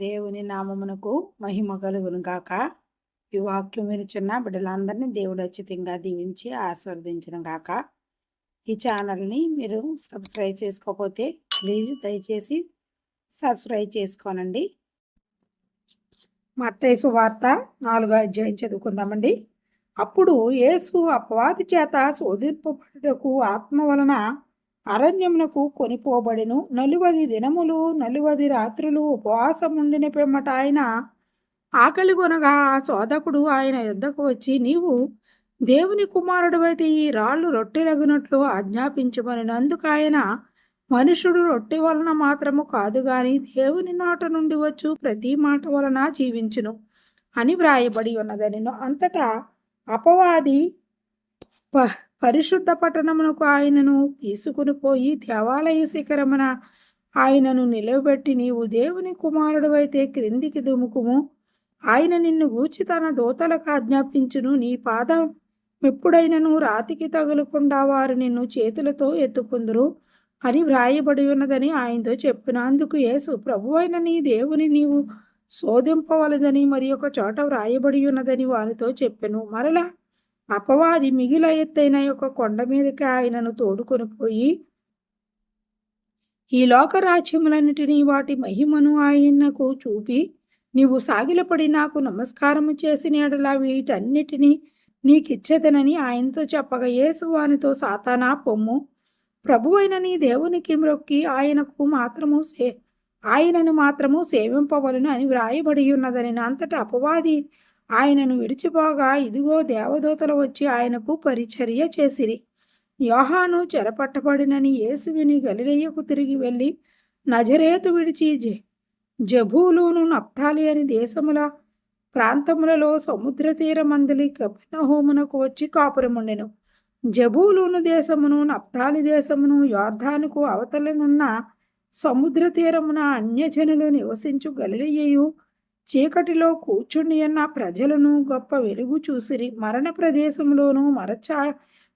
దేవుని నామమునకు మహిమ కలుగును గాక. ఈ వాక్యం వినుచున్న బిడ్డలందరినీ దేవుడు అచ్చితంగా దీవించి ఆస్వాదించిన గాక. ఈ ఛానల్ని మీరు సబ్స్క్రైబ్ చేసుకోకపోతే ప్లీజ్ దయచేసి సబ్స్క్రైబ్ చేసుకోనండి. మత్తైసు వార్త నాలుగో అధ్యాయం చదువుకుందామండి. అప్పుడు యేసు అపవాది చేత శోధింపబడుటకు ఆత్మ వలన అరణ్యమునకు కొనిపోబడెను. నలువది దినములు నలువది రాత్రులు ఉపవాసం ఉండిన పిమ్మట ఆయన ఆకలి కొనగా ఆ శోధకుడు ఆయన యుద్ధకు వచ్చి నీవు దేవుని కుమారుడివైతే ఈ రాళ్ళు రొట్టెలగునట్లు ఆజ్ఞాపించమని. అందుకు ఆయన మనుషుడు రొట్టె వలన మాత్రము కాదు గాని దేవుని నోట నుండి వచ్చు ప్రతి మాట వలన జీవించును అని వ్రాయబడి ఉన్నదని. అంతటా అపవాది ప పరిశుద్ధ పట్టణమునకు ఆయనను తీసుకుని పోయి దేవాలయ శిఖరమున ఆయనను నిలవబెట్టి నీవు దేవుని కుమారుడు అయితే క్రిందికి దుముకుము. ఆయన నిన్ను గూచి తన దూతలకు ఆజ్ఞాపించును. నీ పాదం ఎప్పుడైనను రాతికి తగులకుండా వారు నిన్ను చేతులతో ఎత్తుకుందరు అని వ్రాయబడి ఉన్నదని ఆయనతో చెప్పిన. అందుకు యేసు ప్రభువైన నీ దేవుని నీవు శోధింపవలదని మరి ఒక చోట వ్రాయబడి ఉన్నదని వారితో చెప్పెను. మరలా అపవాది మిగిల ఎత్తైన యొక్క కొండ మీదకి ఆయనను తోడుకొని పోయి ఈ లోక రాజ్యములన్నిటినీ వాటి మహిమను ఆయనకు చూపి నీవు సాగిలపడి నాకు నమస్కారము చేసిన ఎడలా వీటన్నిటినీ నీకిచ్చేదనని ఆయనతో చెప్పగా యేసు వానితో సాతానా పొమ్ము. ప్రభువైన నీ దేవునికి మ్రొక్కి ఆయనకు మాత్రము సే ఆయనను మాత్రము సేవింపవలను అని వ్రాయబడి ఉన్నదని అంతటా అపవాది ఆయనను విడిచిపోగా ఇదిగో దేవదూతలు వచ్చి ఆయనకు పరిచర్య చేసిరి. యోహాను చెరపట్టబడినని యేసువిని గలిలయ్యకు తిరిగి వెళ్ళి నజరేతు విడిచి జె జబూలును నప్తాలి అని దేశముల ప్రాంతములలో సముద్ర తీరమందలి కపినహోమునకు వచ్చి కాపురముండెను. జబూలూను దేశమును నప్తాలి దేశమును యోర్ధానుకు అవతలనున్న సముద్ర తీరమున అన్యజనులు నివసించు గలిలయ్యయు చీకటిలో కూర్చుండి అన్న ప్రజలను గొప్ప వెలుగు చూసిరి. మరణ ప్రదేశంలోనూ మరచా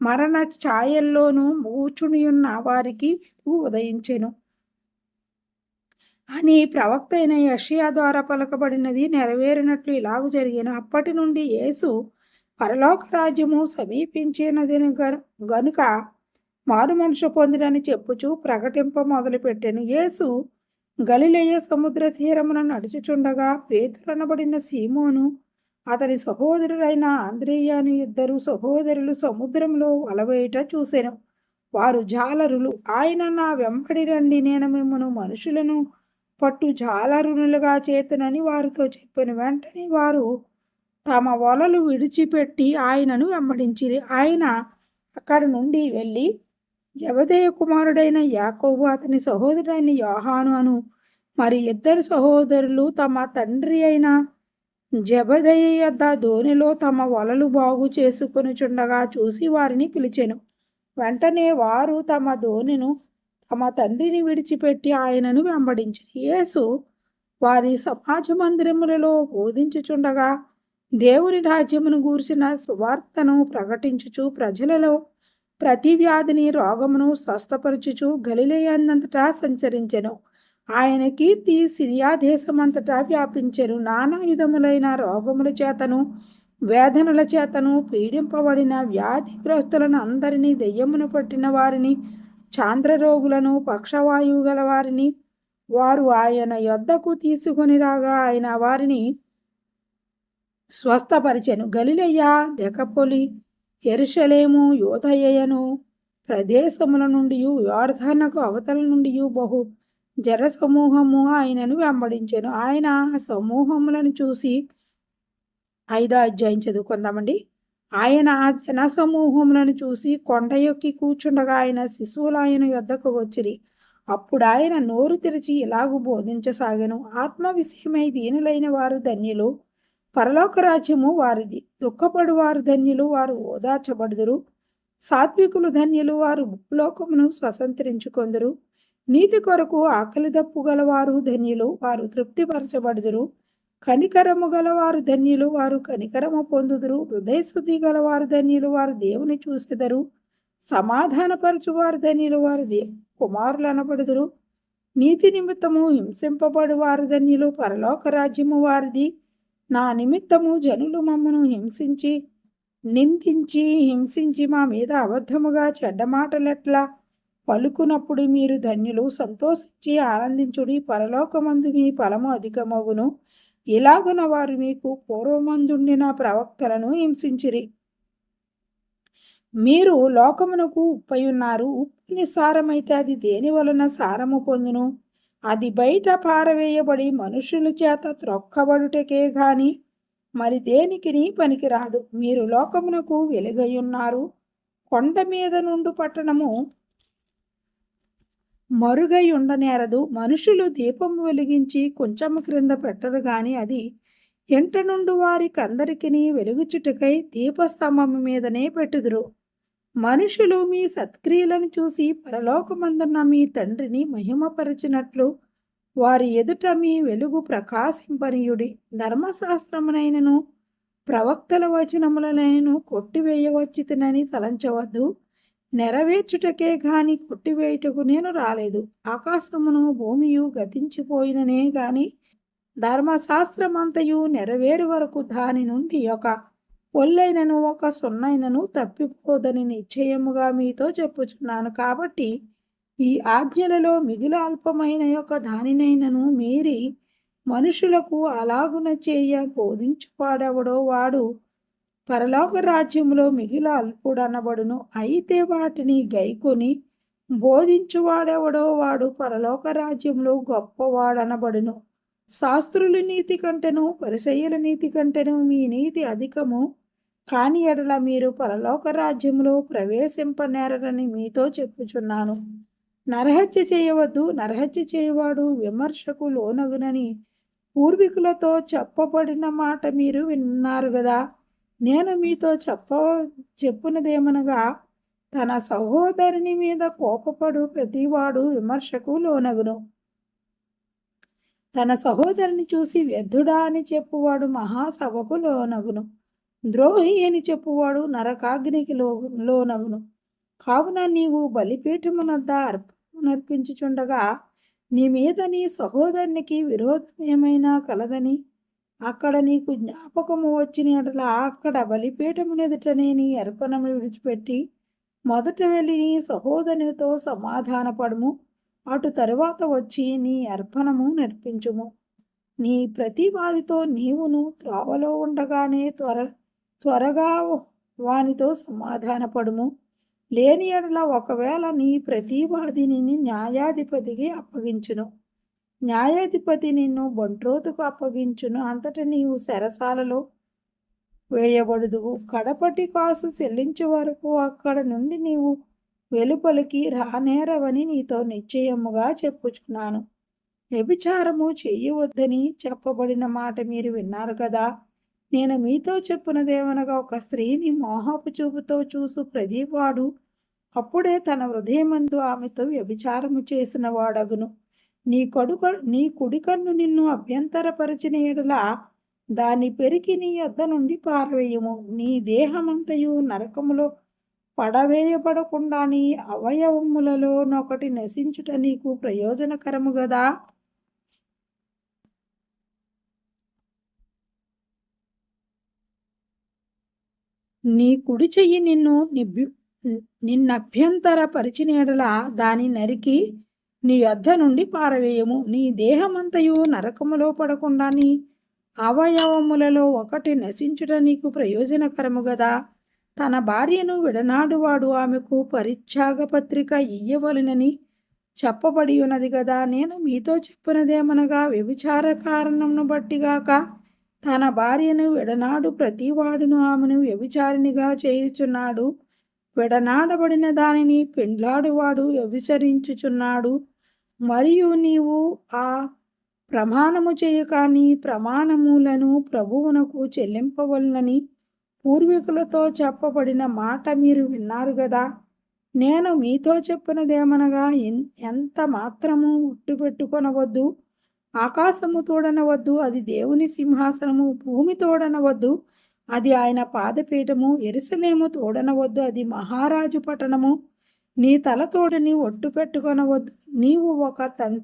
మరణ ఛాయల్లోనూ కూర్చుని ఉన్న వారికి ఉదయించెను. అని ప్రవక్త అయిన యషియా ద్వారా పలకబడినది నెరవేరినట్లు ఇలాగు జరిగిన. అప్పటి నుండి యేసు పరలోక రాజ్యము సమీపించినదని గనుక మారు మనుషు పొందినని చెప్పుచూ ప్రకటింప మొదలుపెట్టాను. యేసు గలిలేయ సముద్ర తీరమున నడుచుచుండగా పేతురనబడిన సీమోను అతని సహోదరుడైన ఆంద్రేయాను ఇద్దరు సహోదరులు సముద్రంలో వలవేయట చూశాను వారు జాలరులు ఆయన నా వెంబడి రండి నేను మిమ్మను మనుషులను పట్టు జాలరునులుగా చేతనని వారితో చెప్పిన. వెంటనే వారు తమ వలలు విడిచిపెట్టి ఆయనను వెంబడించిరి. ఆయన అక్కడి నుండి వెళ్ళి జబదేయ కుమారుడైన యాకోబు అతని సహోదరుడైన యోహాను అను మరి ఇద్దరు సహోదరులు తమ తండ్రి అయిన జబదయ యొద్ద ధోనిలో తమ వలలు బాగు చేసుకొనుచుండగా చూసి వారిని పిలిచెను. వెంటనే వారు తమ ధోనిను తమ తండ్రిని విడిచిపెట్టి ఆయనను వెంబడించారు యేసు వారి సమాజ మందిరములలో బోధించుచుండగా దేవుని రాజ్యమును గూర్చిన సువార్తను ప్రకటించుచు ప్రజలలో ప్రతి వ్యాధిని రోగమును స్వస్థపరచుచు గలిలేయన్నంతటా సంచరించెను. ఆయన కీర్తి సిరియా దేశమంతటా వ్యాపించెను. నానా విధములైన రోగముల చేతను వేదనల చేతను పీడింపబడిన వ్యాధిగ్రస్తులను అందరినీ దెయ్యమును పట్టిన వారిని చాంద్రరోగులను పక్షవాయువు గల వారిని వారు ఆయన యొద్దకు తీసుకొని రాగా ఆయన వారిని స్వస్థపరిచెను. గలిలయ్య దెకపోలి ఎరుషలేము యోధయ్యను ప్రదేశముల నుండి యోర్ధనకు అవతల నుండి బహు జర సమూహము ఆయనను వెంబడించాను. ఆయన సమూహములను చూసి ఐదో అధ్యాయం చదువుకుందామండి. ఆయన ఆ జన సమూహములను చూసి కొండ యొక్కి కూర్చుండగా ఆయన శిశువులు ఆయన యొద్దకు వచ్చిరి. అప్పుడు ఆయన నోరు తెరిచి ఇలాగూ బోధించసాగను. ఆత్మ విషయమై దీనులైన వారు ధన్యులు. పరలోక రాజ్యము వారిది. దుఃఖపడువారు ధన్యులు వారు ఓదార్చబడుదురు. సాత్వికులు ధన్యులు వారు భూలోకమును స్వతంత్రించుకొందరు. నీతి కొరకు ఆకలి దప్పు గలవారు ధన్యులు వారు తృప్తిపరచబడుదురు. కనికరము గలవారు ధన్యులు వారు కనికరము పొందుదురు. హృదయశుద్ధి గలవారు ధన్యులు వారు దేవుని చూసెదరు. సమాధానపరచువారు ధన్యులు వారు దే కుమారులు అనబడుదురు నీతి నిమిత్తము హింసింపబడు వారు ధన్యులు పరలోక రాజ్యము వారిది. నా నిమిత్తము జనులు మమ్మను హింసించి నిందించి హింసించి మా మీద అబద్ధముగా చెడ్డ మాటలెట్లా పలుకునప్పుడు మీరు ధన్యులు సంతోషించి ఆనందించుడి పరలోకమందు మీ ఫలము అధికమగును. ఇలాగున వారు మీకు పూర్వమందుండిన ప్రవక్తలను హింసించిరి. మీరు లోకమునకు ఉప్పై ఉన్నారు. ఉప్పు నిస్సారమైతే అది దేని వలన సారము పొందును? అది బయట పారవేయబడి మనుషుల చేత త్రొక్కబడుటకే గాని మరి దేనికిని పనికిరాదు మీరు లోకమునకు వెలుగై ఉన్నారు కొండ మీద నుండి పట్టణము మరుగై ఉండనేరదు మనుషులు దీపం వెలిగించి కొంచెము క్రింద పెట్టరు గాని అది ఎంట నుండి వారికందరికీ వెలుగుచుటకై దీపస్తంభం మీదనే పెట్టుదురు. మనుషులు మీ సత్క్రియలను చూసి పరలోకమందున్న మీ తండ్రిని మహిమపరచినట్లు వారి ఎదుట మీ వెలుగు ప్రకాశింపనీయుడి. ధర్మశాస్త్రమునైనను ప్రవక్తల వచనములనైను కొట్టివేయవచ్చితనని తలంచవద్దు. నెరవేర్చుటకే గాని కొట్టివేయుటకు నేను రాలేదు. ఆకాశమును భూమియు గతించిపోయిననే గాని ధర్మశాస్త్రమంతయు నెరవేరు వరకు దాని నుండి ఒక పొల్లైనను ఒక సున్నైనను తప్పిపోదని నిశ్చయముగా మీతో చెప్పుచున్నాను కాబట్టి ఈ ఆజ్ఞలలో మిగులు అల్పమైన యొక్క దానినైనను మీరి మనుషులకు అలాగున చేయ బోధించువాడెవడో వాడు పరలోక రాజ్యంలో మిగిలి అల్పుడనబడును. అయితే వాటిని గైకొని బోధించువాడెవడో వాడు పరలోక రాజ్యంలో గొప్పవాడనబడును. శాస్త్రుల నీతి కంటెను పరిసయ్యుల నీతి కంటెను మీ నీతి అధికము. కాని ఎడల మీరు పరలోక రాజ్యంలో ప్రవేశింపనేరని మీతో చెప్పుచున్నాను. నరహత్య చేయవద్దు నరహత్య చేయవాడు విమర్శకు లోనగునని పూర్వీకులతో చెప్పబడిన మాట మీరు విన్నారు కదా నేను మీతో చెప్ప చెప్పునదేమనగా తన సహోదరుని మీద కోపపడు ప్రతివాడు విమర్శకు లోనగును. తన సహోదరుని చూసి వ్యర్థుడా అని చెప్పువాడు మహాసభకు లోనగును ద్రోహి అని చెప్పువాడు నరకాగ్నికి లో లోనగును కావున నీవు బలిపీఠమునద్ద అర్పించుచుండగా నీ మీద నీ సహోదరునికి విరోధం ఏమైనా కలదని అక్కడ నీకు జ్ఞాపకము వచ్చిన ఎడల అక్కడ బలిపీఠమునెదుటనే నీ అర్పణము విడిచిపెట్టి మొదట వెళ్ళి నీ సహోదరునితో సమాధానపడము. అటు తరువాత వచ్చి నీ అర్పణము నర్పించుము. నీ ప్రతివాదితో నీవును త్రోవలో ఉండగానే త్వర త్వరగా వానితో సమాధానపడుము. లేని ఎడల ఒకవేళ నీ ప్రతివాదిని న్యాయాధిపతికి అప్పగించును. న్యాయాధిపతి నిన్ను బొంట్రోతుకు అప్పగించును. అంతట నీవు సెరసాలలో వేయబడుదువు. కడపటి కాసు చెల్లించే వరకు అక్కడ నుండి నీవు వెలుపలికి రానేరవని నీతో నిశ్చయముగా చెప్పుచున్నాను. వ్యభిచారము చెయ్యవద్దని చెప్పబడిన మాట మీరు విన్నారు కదా? నేను మీతో చెప్పినదేమనగా ఒక స్త్రీని మోహపు చూపుతో చూసు ప్రదీవాడు అప్పుడే తన హృదయమందు ఆమెతో వ్యభిచారము చేసిన వాడగును. నీ కొడుక నీ కుడికన్ను నిన్ను అభ్యంతరపరిచిన ఎడల దాన్ని పెరికి నీ యొద్ద నుండి పారవేయము. నీ దేహమంతయు నరకములో పడవేయబడకుండా నీ అవయవములలో నొకటి నశించుట నీకు ప్రయోజనకరము గదా? నీ కుడి చెయ్యి నిన్ను నిభ్యు నిన్నభ్యంతర పరిచినేడల దాని నరికి నీ యొద్ధ నుండి పారవేయము. నీ దేహమంతయు నరకములో పడకుండా నీ అవయవములలో ఒకటి నశించుట నీకు ప్రయోజనకరము గదా? తన భార్యను విడనాడువాడు ఆమెకు పరిత్యాగ పత్రిక ఇయ్యవలనని చెప్పబడి ఉన్నది కదా నేను మీతో చెప్పినదేమనగా వ్యభిచార కారణమును బట్టిగాక తన భార్యను విడనాడు ప్రతివాడును ఆమెను వ్యభిచారినిగా చేయుచున్నాడు. విడనాడబడిన దానిని పెండ్లాడువాడు వ్యభిచరించుచున్నాడు. మరియు నీవు ఆ ప్రమాణము చేయక నీ ప్రమాణములను ప్రభువునకు చెల్లింపవలనని పూర్వీకులతో చెప్పబడిన మాట మీరు విన్నారు కదా నేను మీతో చెప్పినదేమనగా ఎంత మాత్రము ఉట్టుపెట్టుకొనవద్దు? ఆకాశము తోడనవద్దు అది దేవుని సింహాసనము భూమి తోడనవద్దు అది ఆయన పాదపీఠము ఎరుసలేము తోడనవద్దు అది మహారాజు పట్టణము. నీ తలతోడని ఒట్టు పెట్టుకొనవద్దు. నీవు ఒక తన్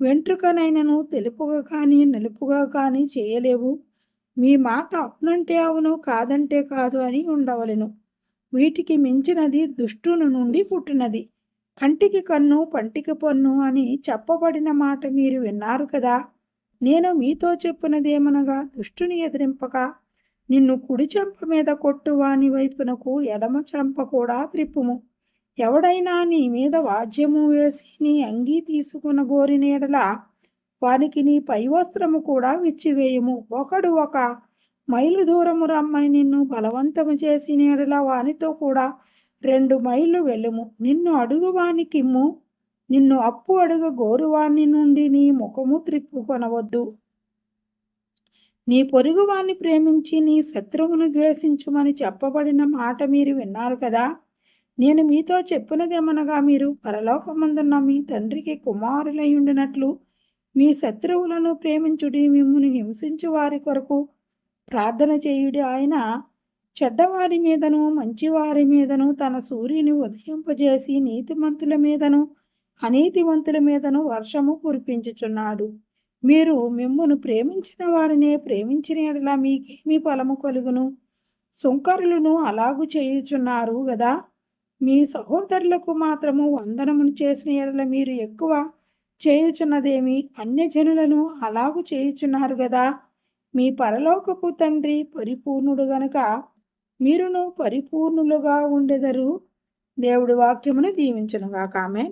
వెంట్రుకనైనను తెలుపుగా కానీ నలుపుగా కానీ చేయలేవు. మీ మాట అవునంటే అవును కాదంటే కాదు అని ఉండవలెను. వీటికి మించినది దుష్టుని నుండి పుట్టినది. కంటికి కన్ను పంటికి పన్ను అని చెప్పబడిన మాట మీరు విన్నారు కదా? నేను మీతో చెప్పినదేమనగా దుష్టుని ఎదిరింపక నిన్ను కుడి చెంప మీద కొట్టువాని వైపునకు ఎడమ చెంప కూడా త్రిప్పుము. ఎవడైనా నీ మీద వాద్యము వేసి నీ అంగీ తీసుకున్న గోరినేడల వానికి నీ పై వస్త్రము కూడా విచ్చివేయము. ఒకడు ఒక మైలు దూరము రమ్మని నిన్ను బలవంతము చేసి నేడలా వానితో కూడా రెండు మైళ్ళు వెళ్ళుము. నిన్ను అడుగువానికిమ్ము. నిన్ను అప్పు అడుగు గోరువాణి నుండి నీ ముఖము త్రిప్పుకొనవద్దు నీ పొరుగువాన్ని ప్రేమించి నీ శత్రువును ద్వేషించుమని చెప్పబడిన మాట మీరు విన్నారు కదా? నేను మీతో చెప్పినదేమనగా మీరు పరలోకమందున్న మీ తండ్రికి కుమారులై ఉండినట్లు మీ శత్రువులను ప్రేమించుడి మిమ్మల్ని హింసించు వారి కొరకు ప్రార్థన చేయుడి ఆయన చెడ్డవారి మీదను మంచివారి మీదను తన సూర్యుని ఉదయింపజేసి నీతిమంతుల మీదను అనీతివంతుల మీదను వర్షము కురిపించుచున్నాడు. మీరు మిమ్మును ప్రేమించిన వారినే ప్రేమించిన ఎడలా మీకేమి ఫలము కలుగును? సుంకరులను అలాగు చేయుచున్నారు కదా మీ సహోదరులకు మాత్రము వందనమును చేసిన ఎడల మీరు ఎక్కువ చేయుచున్నదేమి? అన్యజనులను అలాగు చేయుచున్నారు కదా మీ పరలోకపు తండ్రి పరిపూర్ణుడు గనుక మీరును పరిపూర్ణులుగా ఉండెదరు. దేవుడి వాక్యమును దీవించనుగా ఆమె